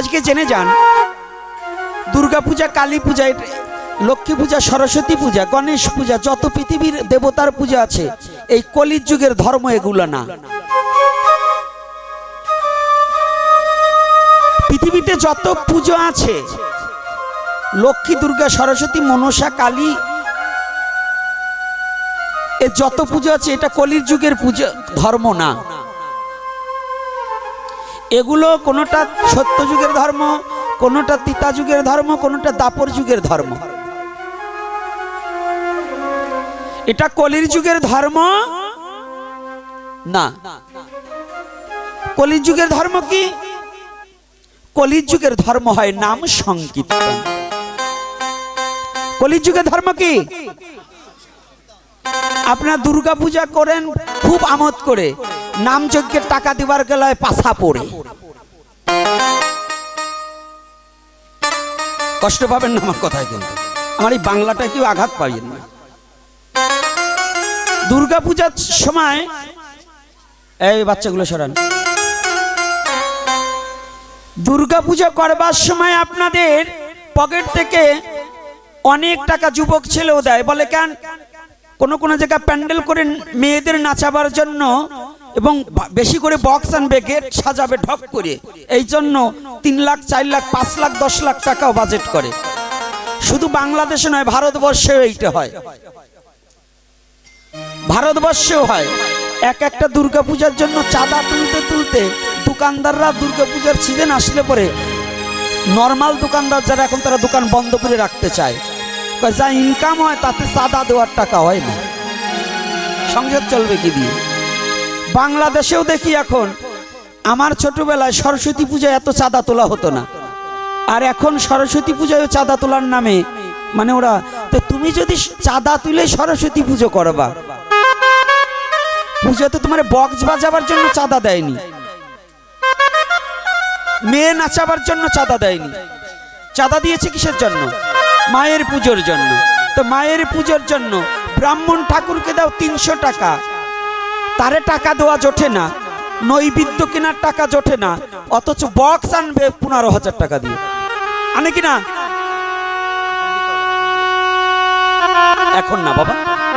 আজকে জেনে যান, দুর্গা পূজা, কালী পূজা লক্ষ্মী পূজা, সরস্বতী পূজা, গণেশ পূজা, যত পৃথিবীর দেবতার পূজা আছে, এই কলির যুগের ধর্ম এগুলো না। পৃথিবীতে যত পুজো আছে, লক্ষ্মী, দুর্গা, সরস্বতী, মনসা, কালী, এ যত পুজো আছে, এটা কলির যুগের পুজো, ধর্ম না। এগুলো কোনোটা সত্য যুগের ধর্ম, কোনোটা তিতা যুগের ধর্ম, কোনোটা দাপর যুগের ধর্ম। এটা কলির যুগের ধর্ম? না। কলির যুগের ধর্ম কি? কলির যুগের ধর্ম হয় নাম সংকীর্তন। কলির যুগের ধর্ম কি? আপনার দুর্গা পূজা করেন, খুব আমোদ করে। নাম যজ্ঞের টাকা দিবার গেলায় পাশা পড়ে। কষ্ট পাবেন না আমার কথায় কিন্তু। আমার এই বাংলাটা কেউ আঘাত পাবেন না। দুর্গা পূজার সময় এই বাচ্চাগুলো সরান। দুর্গা পূজা করবার সময় আপনাদের পকেট থেকে অনেক টাকা যুবক ছেলেও দেয়। বলে কেন? কোন কোনো জায়গায় প্যান্ডেল করে মেয়েদের নাচাবার জন্য এবং বেশি করে বক্স আনবে গেট সাজাবে ঢক করে। এই জন্য তিন লাখ, চার লাখ, পাঁচ লাখ, দশ লাখ টাকাও বাজেট করে। শুধু বাংলাদেশে নয়, ভারতবর্ষেও এইটা হয়। ভারতবর্ষেও হয়। এক একটা দুর্গাপূজার জন্য চাঁদা তুলতে তুলতে দোকানদাররা দুর্গাপূজার সিজন আসলে পরে নর্মাল দোকানদার যারা এখন তারা দোকান বন্ধ করে রাখতে চায়। যা ইনকাম হয় তাতে চাঁদা দেওয়ার টাকা হয় না। সংসার চলবে কি দিয়ে? বাংলাদেশেও দেখি এখন, আমার ছোটবেলায় সরস্বতী পূজায় এত চাঁদা তোলা হতো না। আর এখন সরস্বতী পূজায় চাঁদা তোলার নামে মানে ওরা, তো তুমি যদি চাঁদা তুলে সরস্বতী পুজো করবা, পুজোতে তোমার বক্স বাজাবার জন্য চাঁদা দেয়নি। মেয়ে নাচাবার জন্য চাঁদা দেয়নি। চাঁদা দিয়েছে কিসের জন্য? মায়ের পুজোর জন্য। তো মায়ের পুজোর জন্য ব্রাহ্মণ ঠাকুরকে দাও তিনশো টাকা। তারে টাকা দেওয়া জোটে না। নৈবেদ্য কেনার টাকা জোটে না। অথচ বক্স আনবে পনেরো হাজার টাকা দিয়ে। আনে কিনা এখন না বাবা।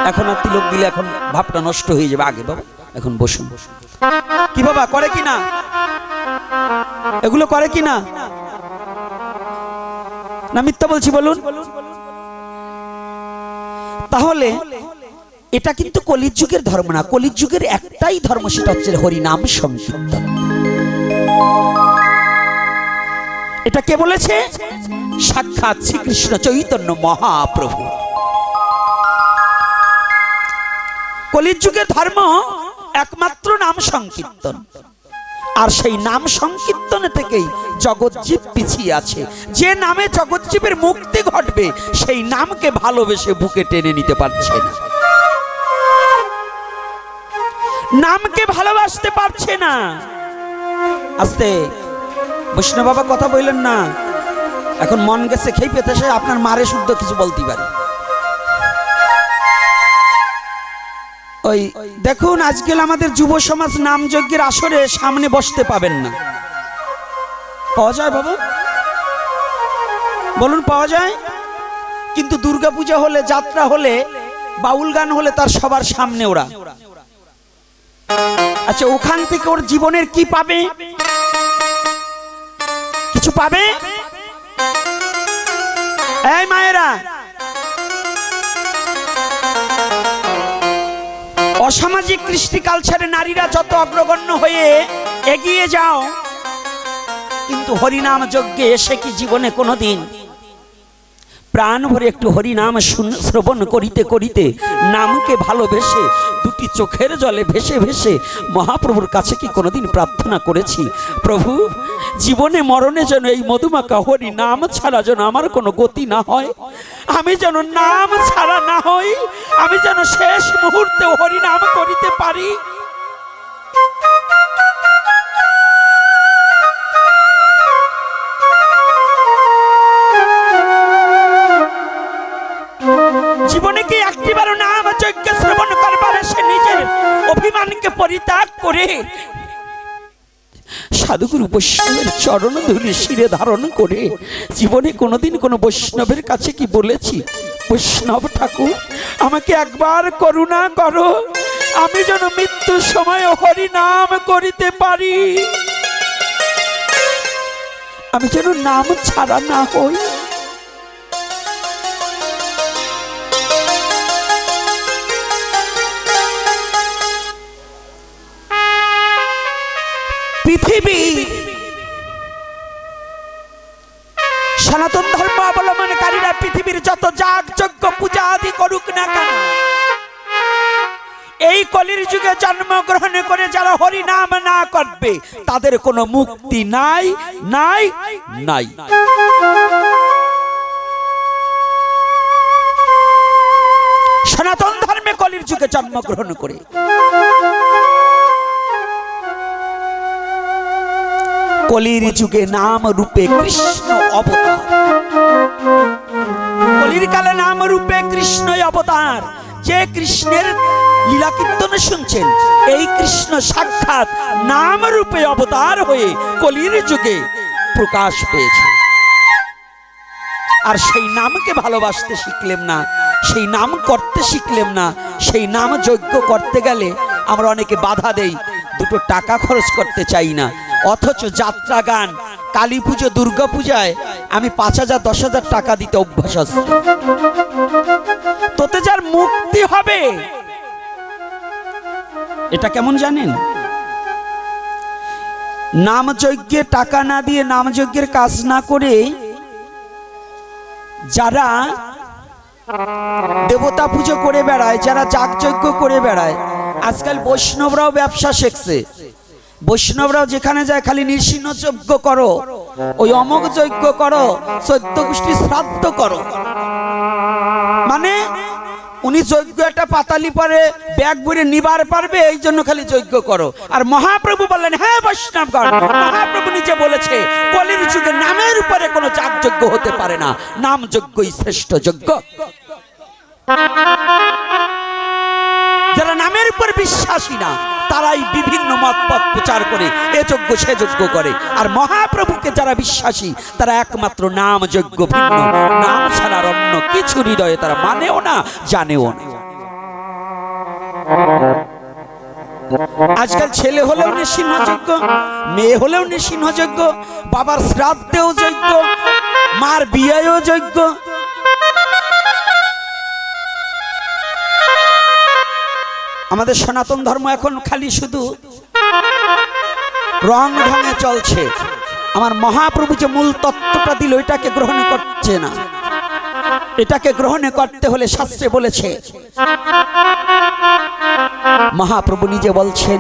এখন আর তিলক দিলে এখন ভাবটা নষ্ট হয়ে যাবে আগে বাবা। এখন বসুন। কি বাবা, করে কি না? এগুলো করে কি না? না মিথ্যা বলছি বলুন। তাহলে এটা কিন্তু কলির যুগের ধর্ম না। কলির যুগের একটাই ধর্ম সেটা হচ্ছে হরিনাম সংকীর্তন। এটা কে বলেছে? সাক্ষাৎ শ্রীকৃষ্ণ চৈতন্য মহাপ্রভু। কলির যুগের ধর্ম একমাত্র নাম সংকীর্তন। আর সেই নাম সংকীর্তনে থেকেই জগজ্জীব পিছিয়ে আছে। যে নামে জগজ্জীবের মুক্তি ঘটবে, সেই নামকে ভালোবেসে বুকে টেনে নিতে পারছে না। নামকে ভালোবাসতে পারছে না। আস্তে, বৈষ্ণব বাবা কথা বললেন না। এখন মন গেছে খেয়ে পেতে, সে আপনার মারে শুদ্ধ কিছু বলতে পারে। ওই, দেখুন, আজকাল আমাদের যুব সমাজ নামযজ্ঞের আসরে সামনে বসতে পাবেন না। পাওয়া যায় বাবু? বলুন, পাওয়া যায়? কিন্তু দুর্গাপূজা হলে, যাত্রা হলে, বাউল গান হলে তার সবার সামনে ওরা। আচ্ছা ওখান থেকে ওর জীবনের কি পাবে? কিছু পাবে? এই মায়েরা, অসামাজিক কৃষ্টি কালচারে নারীরা যত অগ্রগণ্য হয়ে এগিয়ে যাও, কিন্তু হরিনাম যজ্ঞে এসে কি জীবনে কোনোদিন প্রাণ ভরে একটু হরিনাম শ্রবণ করিতে করিতে নামকে ভালোবেসে দুটি চোখের জলে ভেসে ভেসে মহাপ্রভুর কাছে কি কোনোদিন প্রার্থনা করেছি? প্রভু, জীবনে মরণে যেন এই মধুমাকা হরি নাম ছাড়া যেন আমার কোনো গতি না হয়। আমি যেন নাম ছাড়া না হই, আমি যেন শেষ মুহূর্তে হরি নাম করিতে পারি। পরিত্যাগ করে সাধুগুরু বৈষ্ণবের চরণ ধুলি শিরে ধারণ করে জীবনে কোনোদিন কোনো বৈষ্ণবের কাছে কি বলেছি? বৈষ্ণব ঠাকুর, আমাকে একবার করুণা করো। আমি যেন মৃত্যুর সময় হরি নাম করিতে পারি। আমি যেন নাম ছাড়া না হই। সনাতন ধর্ম অবলম্বনকারীরা পৃথিবীর যত যাগ যজ্ঞ পূজা আদি করুক না কেন, এই কলির যুগে জন্মগ্রহণ করে যারা হরি নাম না করবে, তাদের কোনো মুক্তি নাই নাই নাই। সনাতন ধর্মে কলির যুগে জন্মগ্রহণ করে। কলির যুগে নাম রূপে কৃষ্ণ অবতার। কলির কালে নাম রূপে কৃষ্ণই অবতার। যে কৃষ্ণের লীলা কীর্তন শুনছেন, এই কৃষ্ণ সাক্ষাৎ নাম রূপে অবতার হয়ে কলির যুগে প্রকাশ পেয়েছে। আর সেই নামকে ভালোবাসতে শিখলেম না, সেই নাম করতে শিখলেম না, সেই নাম যজ্ঞ করতে গেলে আমরা অনেকে বাধা দেই, দুটো টাকা খরচ করতে চাই না। অথচ যাত্রা গান কালী পুজো, দুর্গা পূজায় আমি পাঁচ হাজার, দশ হাজার টাকা দিতে অভ্যাস আছে তোতে যার মুক্তি হবে, এটা কেমন জানেন? নাম যজ্ঞে টাকা না দিয়ে নাম যজ্ঞের কাজ না করে যারা দেবতা পুজো করে বেড়ায়, যারা যাগযজ্ঞ করে বেড়ায়, আজকাল বৈষ্ণবরাও ব্যবসা শিখছে। বৈষ্ণবরাও যেখানে যায়, খালি নৃসিংহ যজ্ঞ করো। ওই অমক যজ্ঞ করো চৈদ্য গোষ্ঠী শ্রাদ্ধ করো। মানে উনি যজ্ঞ একটা পাতালি পরে ব্যাগ ভরে নিবার পারবে, এই জন্য খালি যজ্ঞ করো। আর মহাপ্রভু বললেন হ্যাঁ বৈষ্ণবগণ, মহাপ্রভু নিজে বলেছে, কলির যুগে নামের উপরে কোনো যাগযজ্ঞ হতে পারে না, নাম যজ্ঞই শ্রেষ্ঠ যজ্ঞ। যারা নামের উপর বিশ্বাসী না তারাই বিভিন্ন মত পথ প্রচার করে, এ যজ্ঞ সে যজ্ঞ করে। আর মহাপ্রভুকে যারা বিশ্বাসী, তারা একমাত্র নাম যজ্ঞ ভিন্ন। নাম ছাড়ার অন্য কিছু হৃদয়ে তারা মানেও না, জানেও না। আজকাল ছেলে হলেও নৃসিংহযোগ্য মেয়ে হলেও নৃসিংহযোগ্য বাবার শ্রাদ্ধেও যোগ্য, মার বিয়েও যোগ্য আমাদের সনাতন ধর্ম এখন খালি শুধু রং ঢঙে চলছে। আমার মহাপ্রভু যে মূল তত্ত্বটা দিল, এটাকে গ্রহণ করছে না। এটাকে গ্রহণ করতে হলে শাস্ত্রে বলেছে, মহাপ্রভু নিজে বলছেন,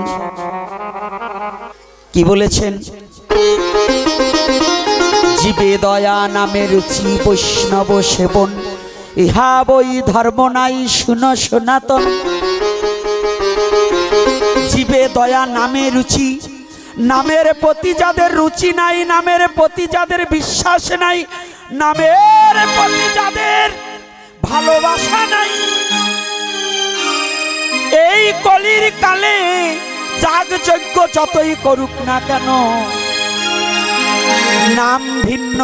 কি বলেছেন? জীবে দয়া নামে রুচি বৈষ্ণব সেবন, ইহা বই ধর্ম নাই, শুনো সনাতন। জীবে দয়া নামে রুচি। নামের প্রতি যাদের রুচি নাই, নামের প্রতি যাদের বিশ্বাস নাই, নামের প্রতি যাদের ভালোবাসা নাই। এই কলির কালে যাগ যজ্ঞ যতই করুক না কেন, নাম ভিন্ন,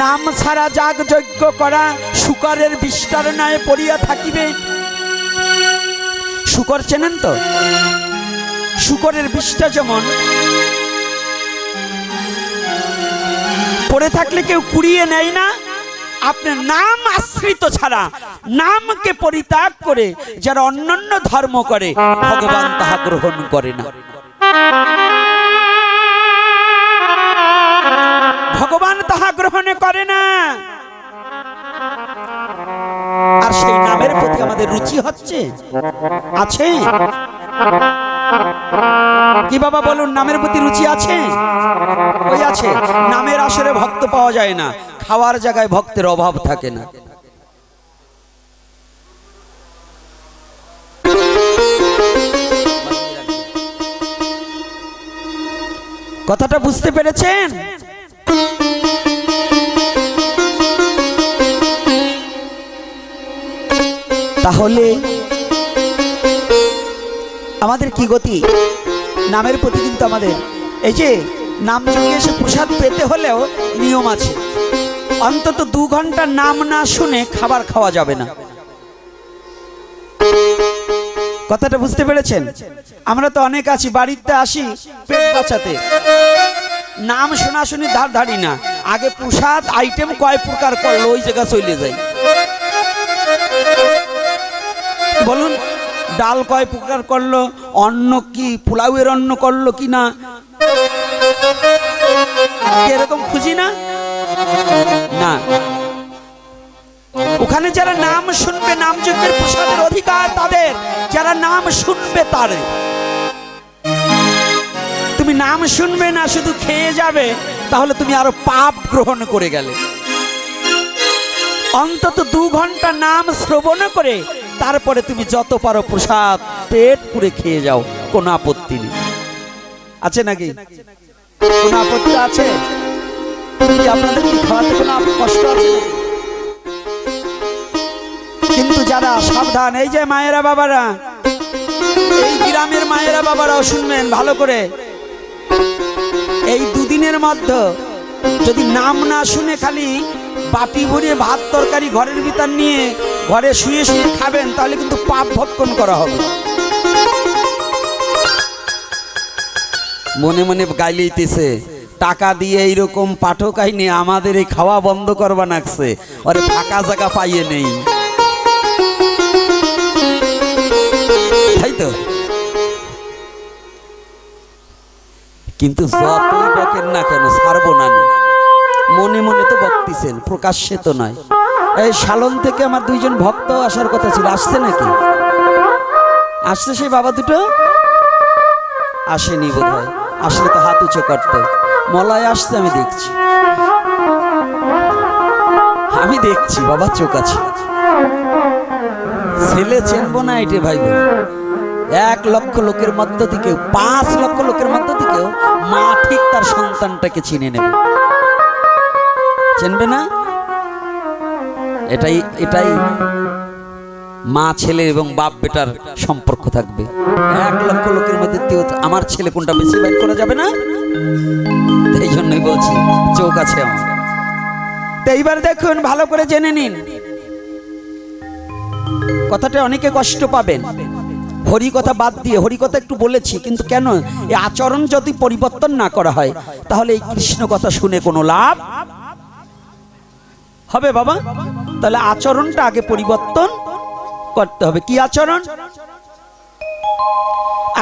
নাম ছাড়া যাগ যজ্ঞ করা শুকরের বিস্তার নয় পড়িয়া থাকিবে। শুকর চেনেন তো? শুকরের বিষটা যেমন পড়ে থাকলে কেউ কুড়িয়ে নেয় না, আপনার নাম আশ্রিত ছাড়া, নামকে পরিত্যাগ করে যারা অন্যান্য ধর্ম করে, ভগবান তাহা গ্রহণ করে না। ভগবান তাহা গ্রহণ করে না। আর সেই নামের প্রতি আমাদের রুচি হচ্ছে? আছে? কি বাবা বলুন, নামের প্রতি রুচি আছে? ওই আছে। নামের আসরে ভক্ত পাওয়া যায় না। খাওয়ার জায়গায় ভক্তের অভাব থাকে না। কথাটা বুঝতে পেরেছেন? তাহলে আমাদের কি গতি? নামের প্রতি কিন্তু আমাদের। এই যে, নাম যজ্ঞে এসে প্রসাদ পেতে হলেও নিয়ম আছে। অন্তত দু ঘণ্টা নাম না শুনে খাবার খাওয়া যাবে না। কথাটা বুঝতে পেরেছেন? আমরা তো অনেক আছি, বাড়িতে আসি পেট বাঁচাতে। নাম শোনা শুনি ধার ধারি না। আগে প্রসাদ আইটেম কয় প্রকার করল, ওই জায়গা চলে যায়। বলুন, ডাল কয় প্রকার করল, অন্ন কি, পোলাওয়ের অন্ন করল কি না? এরকম খুঁজি না? না। ওখানে যারা নাম শুনবে, নাম যজ্ঞের প্রসাদের অধিকার তাদের। যারা নাম শুনবে তাদের তুমি নাম শুনবে না, শুধু খেয়ে যাবে, তাহলে তুমি আরও পাপ গ্রহণ করে গেলে। অন্তত দু ঘণ্টা নাম শ্রবণ করে তারপরে তুমি যত পারো প্রসাদ, পেট পুরে খেয়ে যাও। কোনো আপত্তি নেই। আছে নাকি? কোনো আপত্তি আছে? কিন্তু যারা সাবধান, এই যে মায়েরা বাবারা, এই গ্রামের মায়েরা বাবারাও শুনবেন ভালো করে। এই দুদিনের মধ্যে যদি নাম না শুনে খালি বাটি ভরিয়ে ভাত তরকারি ঘরের ভিতর নিয়ে ঘরে শুয়ে শুয়ে খাবেন, তাহলে কিন্তু পাপ ভক্ষণ করা হবে। মনে মনে গাইলেইতেছে, টাকা দিয়ে এইরকম পাঠক আইনে আমাদের এই খাওয়া বন্ধ করবা নাকছে, আরে ফাঁকা জায়গা পাইয়ে নেই। তাই তো? কিন্তু যতই বকেন না কেন ছাড়বো না মনে মনে তো বকতিছেন, প্রকাশ্যে তো নয়। এই সালন থেকে আমার দুইজন ভক্ত আসার কথা ছিল। আসছে নাকি? আসছে সেই বাবা দুটো? আসেনি বোধ হয় আসলে তো হাত উঁচু করতো। মলায় আসছে, আমি দেখছি। আমি দেখছি, বাবা চোখ আছে। ছেলে চেনবো না এটে ভাই। এক লক্ষ লোকের মধ্য থেকেও, পাঁচ লক্ষ লোকের মধ্য থেকেও মা ঠিক তার সন্তানটাকে চিনে নেবে। চিনবে না? এটাই এটাই মা, ছেলে এবং বাপ, বেটার সম্পর্ক থাকবে। এক লক্ষ লোকের মধ্যে আমার ছেলে কোনটা বেশি বাইর করা যাবে না? এই জন্যই বলছি, চোখ আছে আমার। এইবার দেখুন, ভালো করে জেনে নিন। কথাটা অনেকে কষ্ট পাবেন। হরি কথা বাদ দিয়ে, হরি কথা একটু বলেছি, কিন্তু কেন? এই আচরণ যদি পরিবর্তন না করা হয়, তাহলে এই কৃষ্ণ কথা শুনে কোনো লাভ হবে বাবা? তাহলে আচরণটা আগে পরিবর্তন করতে হবে। কি আচরণ?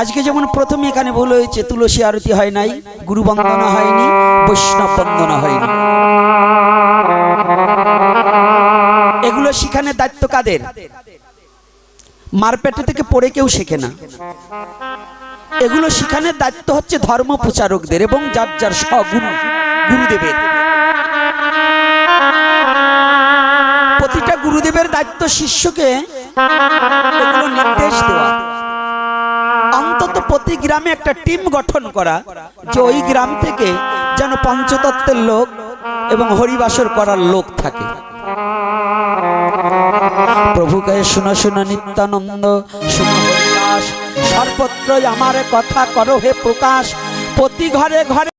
আজকে যেমন প্রথমে এখানে ভুল হয়েছে, তুলসী আরতি হয় নাই গুরু বন্দনা হয়নি বৈষ্ণব বন্দনা হয়নি। এগুলো শিখানোর দায়িত্ব কাদের? মারপেটে থেকে পড়ে কেউ শেখে না। এগুলো শিখানোর দায়িত্ব হচ্ছে ধর্ম প্রচারকদের এবং যার যার স্বগুরু গুরুদেবের। গুরুদেবের দায়িত্ব শিষ্যকে নির্দেশ দেওয়া। অন্তত প্রতি গ্রামে একটা টিম গঠন করা যে ওই গ্রাম থেকে যেন পঞ্চতত্ত্বের লোক এবং হরিবাসর করার লোক থাকে। প্রভু কয়ে শোনো শোনো নিত্যানন্দ সর্বত্রই আমার কথা করো হে প্রকাশ। প্রতি ঘরে ঘরে